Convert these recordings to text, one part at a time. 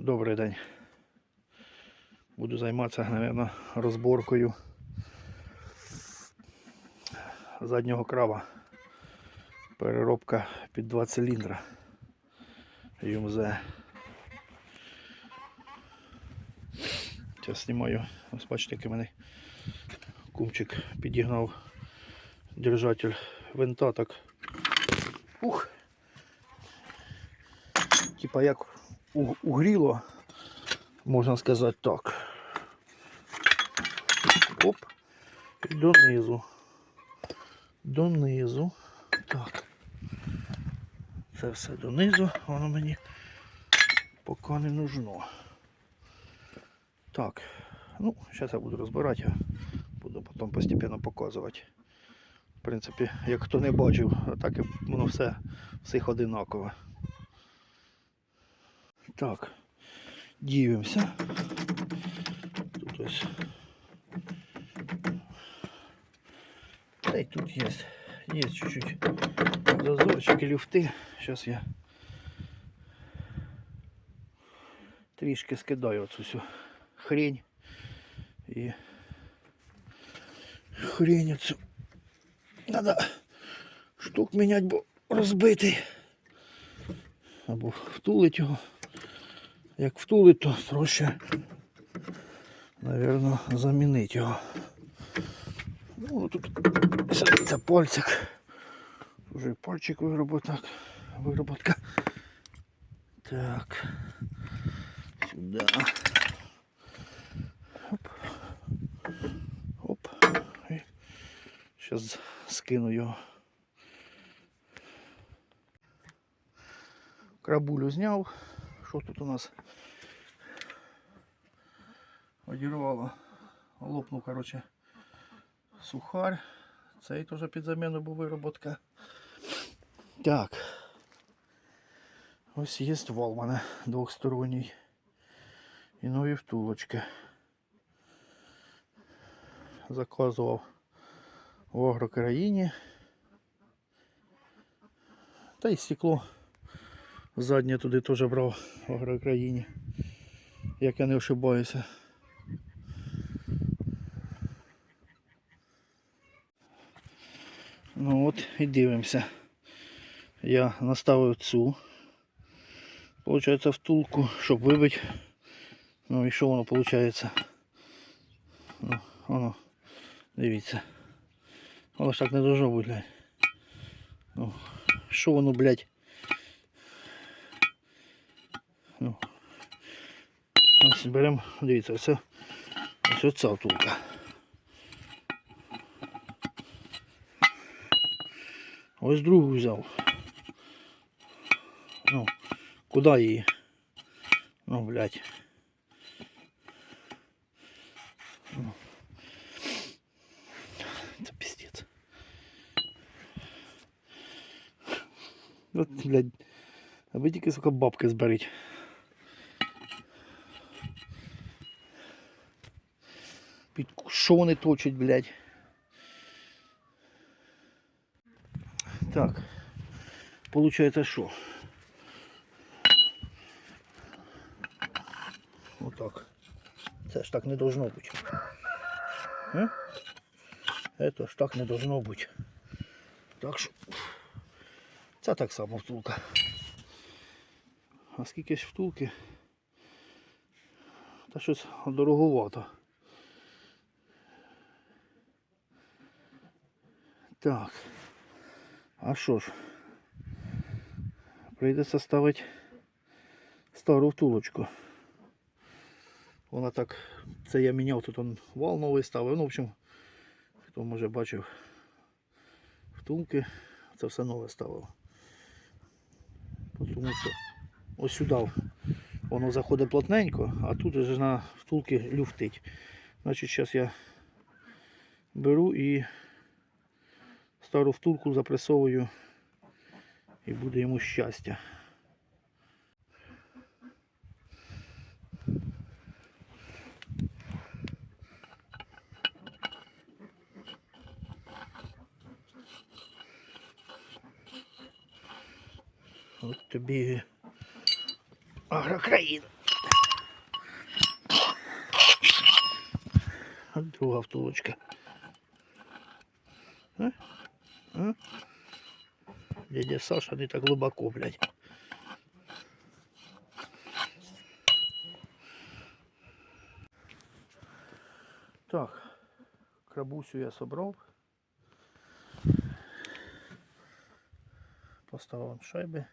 Добрий день. Буду займатися, мабуть, розборкою заднього крава. Переробка під 2 циліндра. ЮМЗ. Зараз знімаю. Ось бачите, який мене кумчик підігнав держатель винта так. Ух! Типа як угріло, можна сказати так. Оп. І донизу. Донизу. Так. Це все донизу, воно мені поки не нужно. Так. Ну, зараз я буду розбирати, буду потім постійно показувати. В принципі, як хто не бачив, так і воно все всіх одинакове. Так, дивимося. Тут ось. Та й тут є. Є чуть-чуть зазорчики, люфти. Зараз я трішки скидаю оцю всю хрень. І хрень оцю. Надо штук міняти, бо розбитий. Або втулить його. Як втулить, то проще, наверное, замінити його. Ну, тут садиться пальчик. Уже пальчик вироботок. Вироботка. Так. Сюда. Оп. Оп. І Сейчас скину його. Крабулю зняв. Що тут у нас? Одірвало. Лопнув, короче, сухарь. Цей теж під заміну був вироботка. Так. Ось є вал у мене двохсторонній. І нові втулочки. Заказував в агрокраїні. Та й стекло. Заднє туди теж брав в агрокраїні. Як я не ошибаюся. Ну от і дивимося. Я наставив цю. Получається втулку, щоб вибити. Ну і що воно виходить? Ну, воно, дивіться. Воно ж так не должно бути, блядь. Ну, що воно, блядь? Ну. Ось беремо, дивіться, ось, ось оця втулка. Ось другу взяв. Ну, куди її? Ну, блядь. Ну. Це пиздец. От, блядь, аби тільки, сука, бабки зберіть. Під що вони точать, блядь? Так. Получается що? Отак. Це ж так не должно бути. Е? Это ж так не должно бути. Так що. Це так само втулка. А скільки ж втулки? Та щось дороговато. Так. А що ж? Прийдеться ставити стару втулочку. Вона так, це я міняв, тут он вал новий ставив. Ну, в общем, хто може бачив втулки, це все нове ставив. Тому що ось сюди воно заходить плотненько, а тут вже на втулки люфтить. Значить, зараз я беру і стару втулку запресовую і буде йому щастя. От тобі агрокраїна. От друга втулочка. Е? Дядя Саша не так глибоко, блядь. Так, крабусю я собрав. Поставив шайби.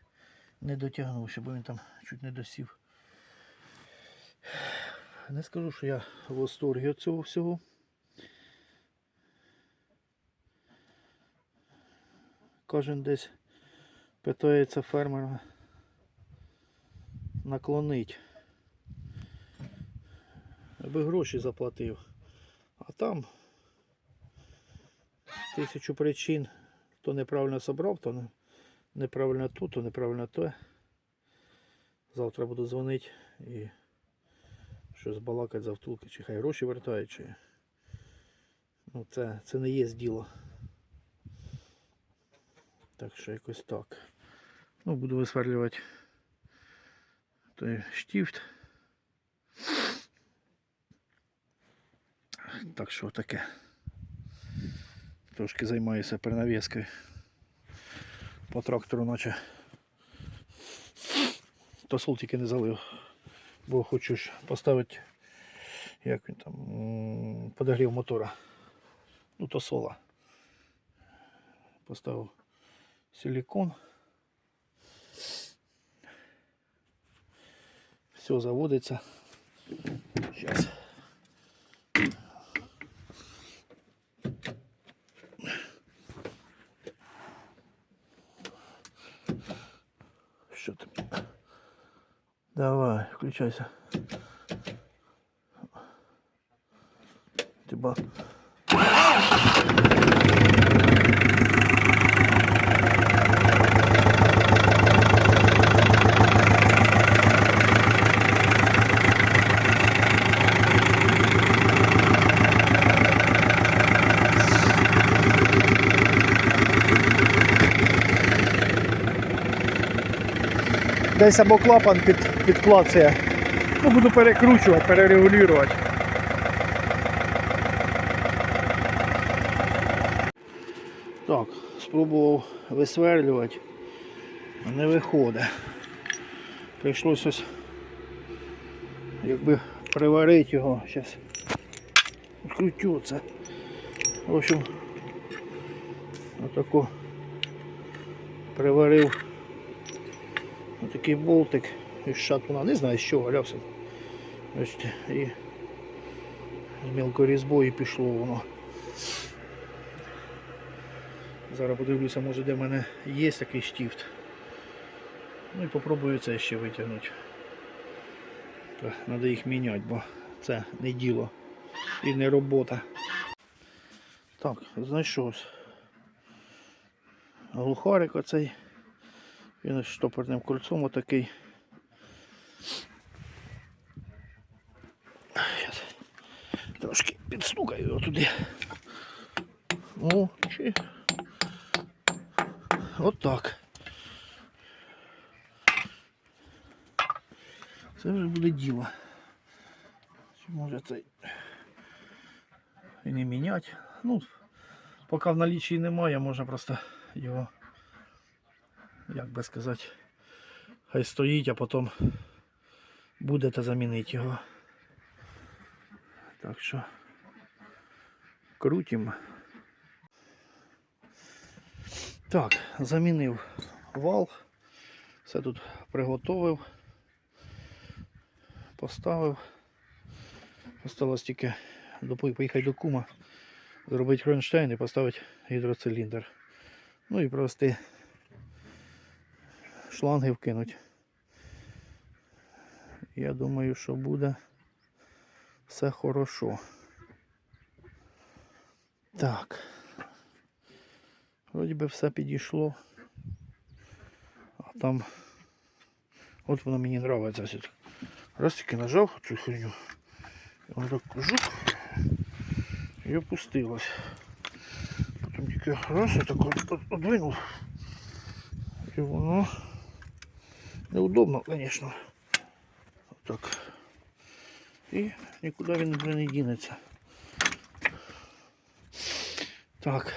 Не дотягнувся, бо він там чуть не досів. Не скажу, що я в восторгі від цього всього. Кожен десь питається фермера наклонить. Аби гроші заплатив. А там тисячу причин, то неправильно собрав, то неправильно тут, то неправильно то. Завтра буду дзвонити і щось балакати за втулки, чи хай гроші вертають, чи. Ну, це, це не є діло. Так що якось так. Ну, буду висверлювати той штифт. Так що таке. Трошки займаюся перенавіскою. По трактору наче тосол тільки не залив. Бо хочу ж поставити як він там подогрів мотора. Ну тосола. Поставив силикон. Все заводится. Сейчас. Что ты? Давай, включайся. Ты бал. Десь або клапан під, підклацає. Ну, буду перекручувати, перерегулювати. Так, спробував висверлювати, а не виходить. Прийшлося ось якби приварити його. Зараз крутю це. В общем, отако приварив Отакий болтик із шатуна. Не знаю з чого валявся. Бачите, і з мілкою різьбою пішло воно. Зараз подивлюся, може де в мене є такий штифт. Ну і попробую це ще витягнути. Треба їх міняти, бо це не діло і не робота. Так, знайшовся. Глухарик оцей. Він із штопорним кольцом отакий. Зараз трошки підстукаю його туди. О, чи. Отак. Це вже буде діло. Чи може цей і не міняти. Ну, поки в налічі немає, можна просто його як би сказати, хай стоїть, а потім будете замінити його. Так що крутимо. Так, замінив вал, все тут приготовив, поставив. Осталось тільки поїхати до кума, зробити кронштейн і поставити гідроциліндр. Ну і провести шланги вкинуть. Я думаю, що буде все хорошо. Так. Вроді би все підійшло. А там от воно мені подобається. Раз тільки нажав цю хуйню. І воно так жук і опустилось. Потім тільки раз я так от- одвинув. І воно Неудобно, звісно. Отак. І нікуди він не дінеться. Так.